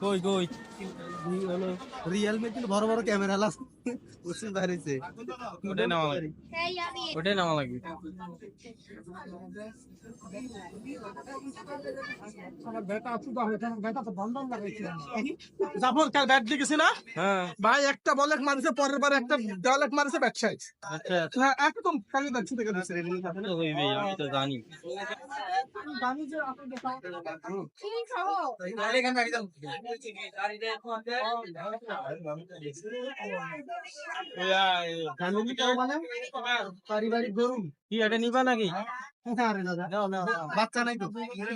কই কই? রিয়েলমি কিন্তু বড় বড় ক্যামেরা লাস জাফর কাল ব্যাট লিখেছি না? হ্যাঁ। ভাই একটা বল এক মারছে পরের বার একটা দেওয়াল এক মারছে ব্যাট সাইজ আচ্ছা। হ্যাঁ একদম খালি দেখছি দেখে হইবে আমি তো জানি। পারিবারিক গরু কি এটা নিবা নাকি? দাদা বাচ্চা নাই তো এখানে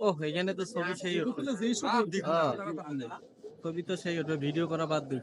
ও এখানে তো ছবি সেই উঠবে হ্যাঁ, ছবি তো সেই উঠবে ভিডিও করা বাদ দিই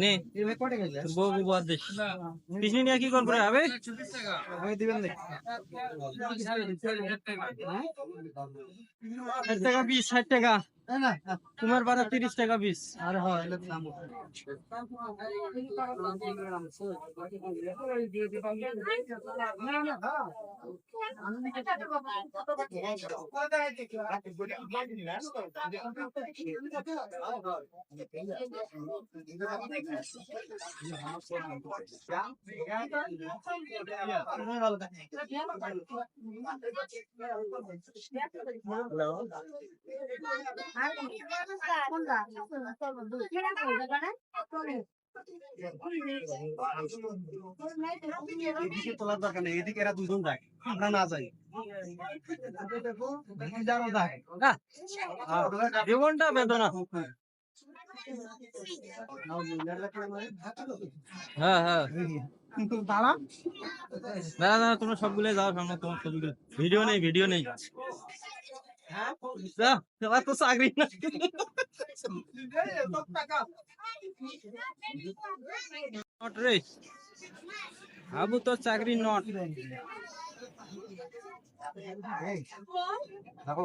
নে। বউ বউ বাদ দিস? পিছনি নিয়ে কি করব? হবে ষাট টাকা পিস ষাট টাকা। তোমার বারো তিরিশ টাকা পিস আরে হয় নাম এদিকে তোলার দরকার নেই এদিকে এরা দুজন যায় আমরা না যাই জীবনটা বেদনা। হ্যাঁ হ্যাঁ। দাঁড়া। না না তোমরা সবগুলো যাও সামনে তোমার ছবিগুলো ভিডিও নেই ভিডিও নেই। তো চাকরি না। নট রে আবু তো চাকরি নট দেখো।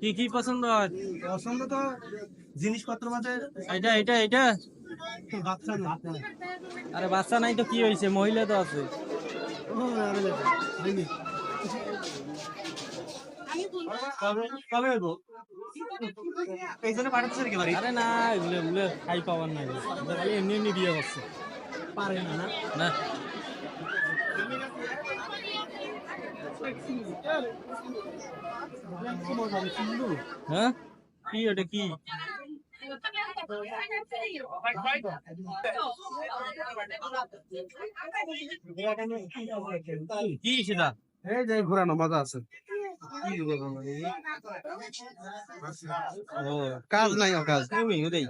কি কি পছন্দ হয়? পছন্দ তো জিনিসপত্র মাঝে এটা এটা এটা? বাচ্চা না আরে বাচ্চা নাই তো কি হয়েছে মহিলা তো আছে। এই জন্য পাঠাচ্ছে নাকি বাড়ি? আরে না এগুলো এগুলো খাই পাওয়ার নাই। খালি এমনি এমনি বিয়ে করছে। পারে না না? না। হ্যাঁ? কি ওটা কি? কি সেটা? এই যে ঘোরানো মজা আছে। কাজ নাই কাজ ওটাই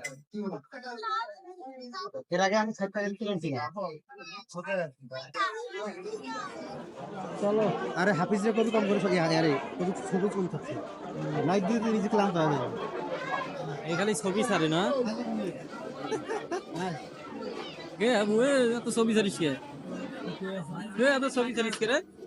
এর আগে আমি চলো আরে হাফিজ রে কবি কম করে সরি আরে কবি ছবি কম থাকছে লাইট দিয়ে নিজে ক্লান্ত হয়ে যাবে এই খালি ছবি ছাড়ে না? কে? এত ছবি ছাড়িস কে? এত ছবি ছাড়িস কে রে?